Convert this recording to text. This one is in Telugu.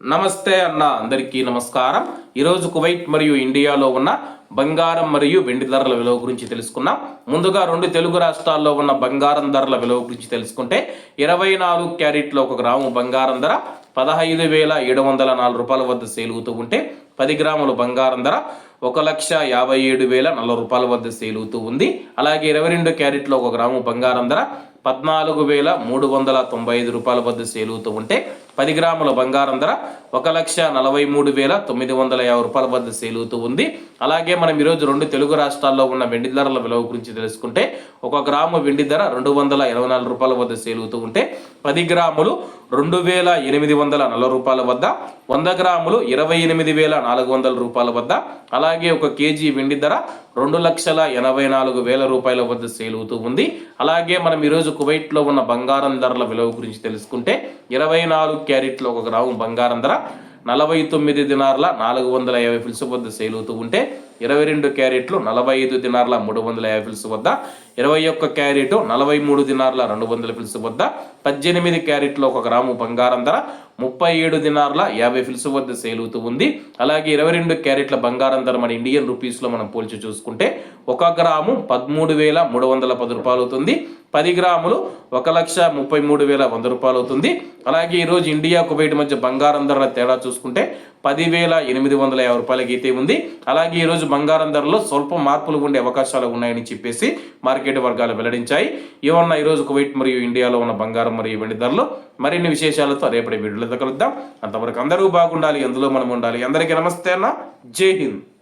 నమస్తే అన్న అందరికీ నమస్కారం. ఈరోజు కువైట్ మరియు ఇండియాలో ఉన్న బంగారం మరియు వెండి ధరల విలువ గురించి తెలుసుకున్నాం ముందుగా రెండు తెలుగు రాష్ట్రాల్లో ఉన్న బంగారం ధరల విలువ గురించి తెలుసుకుంటే ఇరవై నాలుగు క్యారెట్లో ఒక గ్రాము బంగారం ధర పదహైదు వేల ఏడు వందల నాలుగు రూపాయల వద్ద సేలుగుతూ ఉంటే పది గ్రాముల బంగారం ధర ఒక లక్ష యాభై ఏడు వేల నలభై రూపాయల వద్ద సేలుతూ ఉంది. అలాగే ఇరవై రెండు క్యారెట్లో ఒక గ్రాము బంగారం ధర పద్నాలుగు వేల మూడు వందల తొంభై ఐదు రూపాయల వద్ద సేలుగుతూ ఉంటే పది గ్రాముల బంగారం ధర ఒక లక్ష నలభై మూడు వేల తొమ్మిది వందల యాభై రూపాయల వద్ద సేలుతూ ఉంది. అలాగే మనం ఈరోజు రెండు తెలుగు రాష్ట్రాల్లో ఉన్న వెండి ధరల విలువ గురించి తెలుసుకుంటే ఒక గ్రాము వెండి ధర రెండు వందల ఇరవై నాలుగు రూపాయల వద్ద సేలుగుతూ ఉంటే పది గ్రాములు రెండు వేల ఎనిమిది వందల నలభై రూపాయల వద్ద వంద గ్రాములు ఇరవై ఎనిమిది వేల నాలుగు వందల రూపాయల వద్ద అలాగే ఒక కేజీ వెండి ధర రెండు లక్షల ఎనభై నాలుగు వేల రూపాయల వద్ద సేలుగుతూ ఉంది. అలాగే మనం ఈరోజు కువైట్లో ఉన్న బంగారం ధరల విలువ గురించి తెలుసుకుంటే ఇరవై నాలుగు క్యారెట్లు ఒక గ్రాము బంగారం ధర నలభై తొమ్మిది దినార్ల నాలుగు వందల యాభై ఫిల్స్ వద్ద సేలుగుతూ ఉంటే ఇరవై రెండు క్యారెట్లు నలభై ఐదు దినార్ల మూడు వందల యాభై ఫిల్స్ వద్ద ఇరవై ఒక్క క్యారెట్ నలభై మూడు దినార్ల రెండు వందల ఫిల్స్ వద్ద పద్దెనిమిది క్యారెట్లు ఒక గ్రాము బంగారం ధర ముప్పై ఏడు దినార్ల యాభై ఫిల్స్ వద్ద సేలుగుతూ ఉంది. అలాగే ఇరవై రెండు క్యారెట్ల బంగారం ధర మన ఇండియన్ రూపీస్లో మనం పోల్చి చూసుకుంటే ఒక గ్రాము పదమూడు వేల మూడు వందల పది రూపాయలు అవుతుంది. పది గ్రాములు ఒక లక్ష ముప్పై మూడు వేల వంద రూపాయలు అవుతుంది. అలాగే ఈరోజు ఇండియా కువైట్ మధ్య బంగారం ధరల తేడా చూసుకుంటే పదివేల ఎనిమిది వందల యాభై రూపాయలకి అయితే ఉంది. అలాగే ఈరోజు బంగారం ధరలో స్వల్ప మార్పులు ఉండే అవకాశాలు ఉన్నాయని చెప్పేసి మార్కెట్ వర్గాలు వెల్లడించాయి. ఏమన్నా ఈరోజు కువైట్ మరియు ఇండియాలో ఉన్న బంగారం మరియు వెండి ధరలు మరిన్ని విశేషాలతో రేపటి వీడియోలతో కలుద్దాం. అంతవరకు అందరూ బాగుండాలి అందులో మనం ఉండాలి. అందరికీ నమస్తే అన్న. జై హింద్.